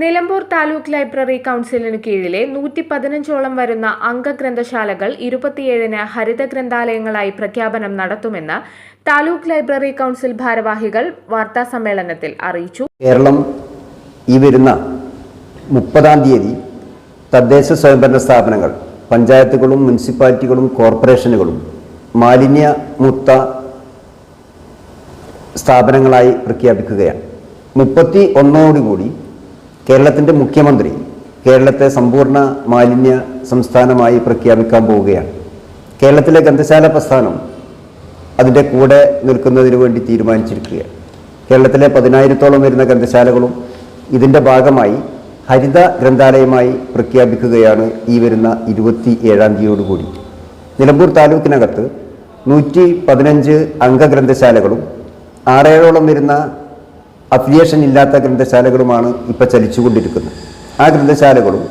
Nilambur taluk library കൗൺസിലിനു കീഴിലെ നൂറ്റി പതിനഞ്ചോളം വരുന്ന അംഗഗ്രന്ഥശാലകൾ ഇരുപത്തിയേഴിന് ഹരിത ഗ്രന്ഥാലയങ്ങളായി പ്രഖ്യാപനം നടത്തുമെന്ന് താലൂക്ക് ലൈബ്രറി കൗൺസിൽ ഭാരവാഹികൾ വാർത്താ സമ്മേളനത്തിൽ അറിയിച്ചു. കേരളം ഈ വരുന്ന മുപ്പതാം തീയതി തദ്ദേശ സ്വയംഭരണ സ്ഥാപനങ്ങൾ പഞ്ചായത്തുകളും മുനിസിപ്പാലിറ്റികളും കോർപ്പറേഷനുകളും മാലിന്യ മുക്ത സ്ഥാപനങ്ങളായി പ്രഖ്യാപിക്കുകയാണ്. മുപ്പത്തി ഒന്നോടുകൂടി കേരളത്തിന്റെ മുഖ്യമന്ത്രി കേരളത്തെ സമ്പൂർണ മാലിന്യ സംസ്ഥാനമായി പ്രഖ്യാപിക്കാൻ പോവുകയാണ്. കേരളത്തിലെ ഗ്രന്ഥശാല പ്രസ്ഥാനം അതിന്റെ കൂടെ നിൽക്കുന്നതിന് വേണ്ടി തീരുമാനിച്ചിരിക്കുകയാണ്. കേരളത്തിലെ പതിനായിരത്തോളം വരുന്ന ഗ്രന്ഥശാലകളും ഇതിന്റെ ഭാഗമായി ഹരിത ഗ്രന്ഥാലയമായി പ്രഖ്യാപിക്കുകയാണ് ഈ വരുന്ന ഇരുപത്തി ഏഴാം തീയതിയോടുകൂടി. നിലമ്പൂർ താലൂക്കിനകത്ത് നൂറ്റി പതിനഞ്ച് അംഗഗ്രന്ഥശാലകളും ആറേഴോളം വരുന്ന അഫിലിയേഷൻ ഇല്ലാത്ത ഗ്രന്ഥശാലകളുമാണ് ഇപ്പോൾ ചലിച്ചുകൊണ്ടിരിക്കുന്നത്. ആ ഗ്രന്ഥശാലകളും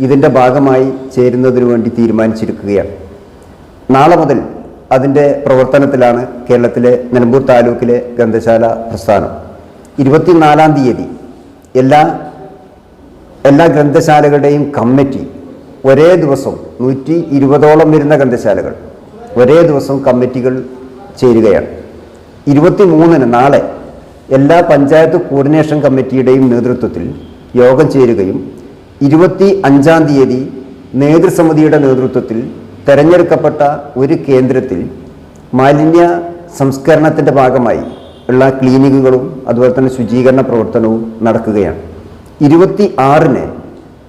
ഇതിന്റെ ഭാഗമായി ചേരുന്നതിന് വേണ്ടി തീരുമാനിച്ചിരിക്കുകയാണ്. നാളെ മുതൽ അതിന്റെ പ്രവർത്തനത്തിലാണ് കേരളത്തിലെ നിലമ്പൂർ താലൂക്കിലെ ഗ്രന്ഥശാല പ്രസ്ഥാനം. ഇരുപത്തിനാലാം തീയതി എല്ലാ എല്ലാ ഗ്രന്ഥശാലകളുടെയും കമ്മിറ്റി ഒരേ ദിവസം നൂറ്റി ഇരുപതോളം വരുന്ന ഗ്രന്ഥശാലകൾ ഒരേ ദിവസം കമ്മിറ്റികൾ ചേരുകയാണ്. ഇരുപത്തി മൂന്നിന് നാളെ എല്ലാ പഞ്ചായത്ത് കോർഡിനേഷൻ കമ്മിറ്റിയുടെയും നേതൃത്വത്തിൽ യോഗം ചേരുകയും ഇരുപത്തി അഞ്ചാം തീയതി നേതൃസമിതിയുടെ നേതൃത്വത്തിൽ തെരഞ്ഞെടുക്കപ്പെട്ട ഒരു കേന്ദ്രത്തിൽ മാലിന്യ സംസ്കരണത്തിന്റെ ഭാഗമായി ഉള്ള ക്ലീനിങ്ങുകളും അതുപോലെ തന്നെ ശുചീകരണ പ്രവർത്തനവും നടക്കുകയാണ്. ഇരുപത്തി ആറിന്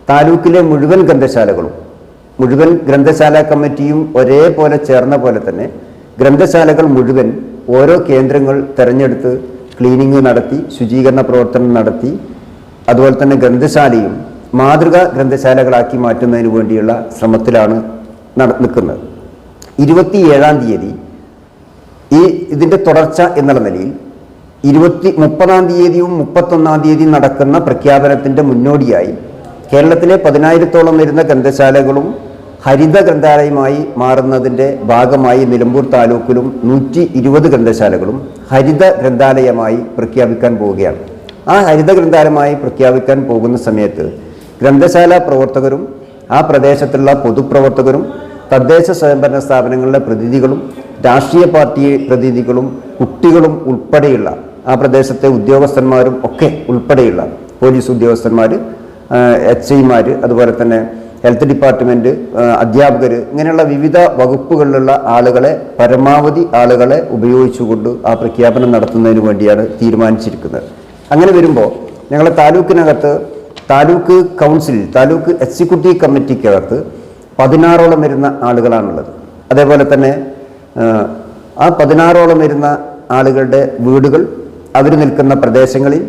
താലൂക്കിലെ മുഴുവൻ ഗ്രന്ഥശാലകളും മുഴുവൻ ഗ്രന്ഥശാല കമ്മിറ്റിയും ഒരേപോലെ ചേർന്ന പോലെ തന്നെ ഗ്രന്ഥശാലകൾ മുഴുവൻ ഓരോ കേന്ദ്രങ്ങൾ തിരഞ്ഞെടുത്ത് ക്ലീനിങ് നടത്തി ശുചീകരണ പ്രവർത്തനം നടത്തി അതുപോലെ തന്നെ ഗ്രന്ഥശാലയും മാതൃക ഗ്രന്ഥശാലകളാക്കി മാറ്റുന്നതിന് വേണ്ടിയുള്ള ശ്രമത്തിലാണ് നട നിൽക്കുന്നത്. ഇരുപത്തിയേഴാം തീയതി ഈ ഇതിന്റെ തുടർച്ച എന്നുള്ള നിലയിൽ ഇരുപത്തി മുപ്പതാം തീയതിയും മുപ്പത്തൊന്നാം തീയതിയും നടക്കുന്ന പ്രഖ്യാപനത്തിന്റെ മുന്നോടിയായി കേരളത്തിലെ പതിനായിരത്തോളം വരുന്ന ഗ്രന്ഥശാലകളും ഹരിത ഗ്രന്ഥാലയമായി മാറുന്നതിന്റെ ഭാഗമായി നിലമ്പൂർ താലൂക്കിലും നൂറ്റി ഇരുപത് ഗ്രന്ഥശാലകളും ഹരിത ഗ്രന്ഥാലയമായി പ്രഖ്യാപിക്കാൻ പോവുകയാണ്. ആ ഹരിത ഗ്രന്ഥാലയമായി പ്രഖ്യാപിക്കാൻ പോകുന്ന സമയത്ത് ഗ്രന്ഥശാല പ്രവർത്തകരും ആ പ്രദേശത്തുള്ള പൊതുപ്രവർത്തകരും തദ്ദേശ സ്വയംഭരണ സ്ഥാപനങ്ങളിലെ പ്രതിനിധികളും രാഷ്ട്രീയ പാർട്ടി പ്രതിനിധികളും കുട്ടികളും ഉൾപ്പെടെയുള്ള ആ പ്രദേശത്തെ ഉദ്യോഗസ്ഥന്മാരും ഒക്കെ ഉൾപ്പെടെയുള്ള പോലീസ് ഉദ്യോഗസ്ഥന്മാർ എച്ച് ഐമാർ അതുപോലെ തന്നെ ഹെൽത്ത് ഡിപ്പാർട്ട്മെന്റ് അധ്യാപകർ ഇങ്ങനെയുള്ള വിവിധ വകുപ്പുകളിലുള്ള ആളുകളെ പരമാവധി ആളുകളെ ഉപയോഗിച്ചുകൊണ്ട് ആ പ്രഖ്യാപനം നടത്തുന്നതിന് വേണ്ടിയാണ് തീരുമാനിച്ചിരിക്കുന്നത്. അങ്ങനെ വരുമ്പോൾ ഞങ്ങളെ താലൂക്കിനകത്ത് താലൂക്ക് കൗൺസിൽ താലൂക്ക് എക്സിക്യൂട്ടീവ് കമ്മിറ്റിക്കകത്ത് പതിനാറോളം വരുന്ന ആളുകളാണുള്ളത്. അതേപോലെ തന്നെ ആ, പതിനാറോളം വരുന്ന ആളുകളുടെ വീടുകൾ അവർ നിൽക്കുന്ന പ്രദേശങ്ങളിൽ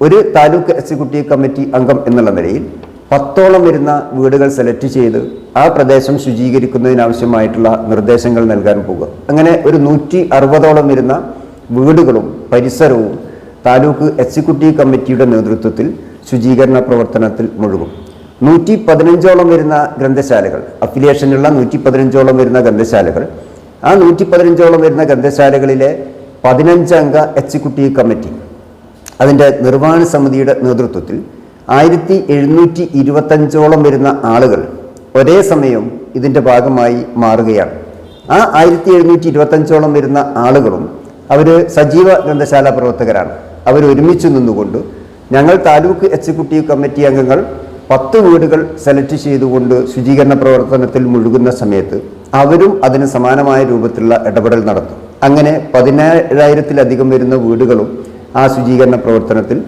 ഒരു താലൂക്ക് എക്സിക്യൂട്ടീവ് കമ്മിറ്റി അംഗം എന്നുള്ള നിലയിൽ പത്തോളം വരുന്ന വീടുകൾ സെലക്ട് ചെയ്ത് ആ പ്രദേശം ശുചീകരിക്കുന്നതിനാവശ്യമായിട്ടുള്ള നിർദ്ദേശങ്ങൾ നൽകാൻ പോകുക. അങ്ങനെ ഒരു നൂറ്റി അറുപതോളം വരുന്ന വീടുകളും പരിസരവും താലൂക്ക് എക്സിക്യൂട്ടീവ് കമ്മിറ്റിയുടെ നേതൃത്വത്തിൽ ശുചീകരണ പ്രവർത്തനത്തിൽ മുഴുകും. നൂറ്റി പതിനഞ്ചോളം വരുന്ന ഗ്രന്ഥശാലകൾ അഫിലിയേഷനുള്ള നൂറ്റി പതിനഞ്ചോളം വരുന്ന ഗ്രന്ഥശാലകൾ. ആ നൂറ്റി പതിനഞ്ചോളം വരുന്ന ഗ്രന്ഥശാലകളിലെ പതിനഞ്ചംഗ എക്സിക്യൂട്ടീവ് കമ്മിറ്റി അതിന്റെ നിർവഹണ സമിതിയുടെ നേതൃത്വത്തിൽ ആയിരത്തി എഴുന്നൂറ്റി ഇരുപത്തഞ്ചോളം വരുന്ന ആളുകൾ ഒരേ സമയം ഇതിന്റെ ഭാഗമായി മാറുകയാണ്. ആ ആയിരത്തി എഴുന്നൂറ്റി ഇരുപത്തഞ്ചോളം വരുന്ന ആളുകളും അവർ സജീവ ഗ്രന്ഥശാല പ്രവർത്തകരാണ്. അവർ ഒരുമിച്ച് നിന്നുകൊണ്ട് ഞങ്ങൾ താലൂക്ക് എക്സിക്യൂട്ടീവ് കമ്മിറ്റി അംഗങ്ങൾ പത്ത് വീടുകൾ സെലക്ട് ചെയ്തുകൊണ്ട് ശുചീകരണ പ്രവർത്തനത്തിൽ മുഴുകുന്ന സമയത്ത് അവരും അതിന് സമാനമായ രൂപത്തിലുള്ള ഇടപെടൽ നടത്തും. അങ്ങനെ പതിനേഴായിരത്തിലധികം വരുന്ന വീടുകളും ആ ശുചീകരണ പ്രവർത്തനത്തിൽ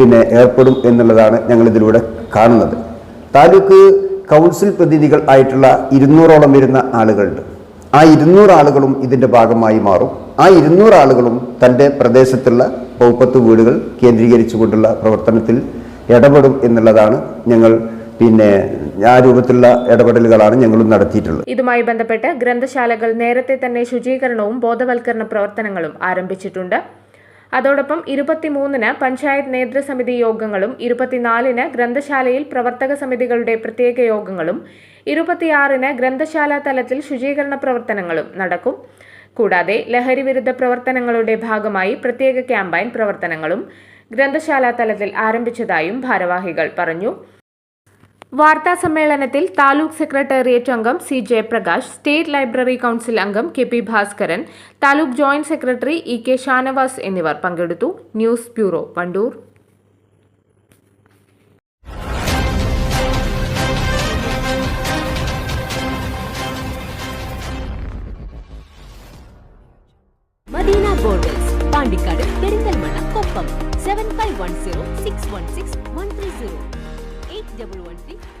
പിന്നെ ഏർപ്പെടും എന്നുള്ളതാണ് ഞങ്ങളിതിലൂടെ കാണുന്നത്. താലൂക്ക് കൗൺസിൽ പ്രതിനിധികൾ ആയിട്ടുള്ള ഇരുന്നൂറോളം വരുന്ന ആളുകളുണ്ട്. ആ ഇരുന്നൂറ് ആളുകളും ഇതിന്റെ ഭാഗമായി മാറും. ആ ഇരുന്നൂറ് ആളുകളും തന്റെ പ്രദേശത്തുള്ള പൗപ്പത്ത് വീടുകൾ കേന്ദ്രീകരിച്ചുകൊണ്ടുള്ള പ്രവർത്തനത്തിൽ ഇടപെടും എന്നുള്ളതാണ് ഞങ്ങൾ പിന്നെ ആ രൂപത്തിലുള്ള ഇടപെടലുകളാണ് ഞങ്ങളും നടത്തിയിട്ടുള്ളത്. ഇതുമായി ബന്ധപ്പെട്ട് ഗ്രന്ഥശാലകൾ നേരത്തെ തന്നെ ശുചീകരണവും ബോധവൽക്കരണ പ്രവർത്തനങ്ങളും ആരംഭിച്ചിട്ടുണ്ട്. അതോടൊപ്പം ഇരുപത്തിമൂന്നിന് പഞ്ചായത്ത് നേതൃസമിതി യോഗങ്ങളും ഇരുപത്തിനാലിന് ഗ്രന്ഥശാലയിൽ പ്രവർത്തക സമിതികളുടെ പ്രത്യേക യോഗങ്ങളും ഇരുപത്തിയാറിന് ഗ്രന്ഥശാല തലത്തിൽ ശുചീകരണ പ്രവർത്തനങ്ങളും നടക്കും. കൂടാതെ ലഹരി വിരുദ്ധ പ്രവർത്തനങ്ങളുടെ ഭാഗമായി പ്രത്യേക ക്യാമ്പയിൻ പ്രവർത്തനങ്ങളും ഗ്രന്ഥശാല തലത്തിൽ ആരംഭിച്ചതായും ഭാരവാഹികൾ പറഞ്ഞു. വാർത്താ സമ്മേളനത്തിൽ താലൂക്ക് സെക്രട്ടേറിയറ്റ് അംഗം C Jayaprakash state library council അംഗം K P Bhaskaran taluk joint secretary E K Shanavas എന്നിവർ പങ്കെടുത്തു. News bureau Wandoor. Madina Pandikkad Perinthalmanna Koppam seven five one zero six one six one three zero eight double one three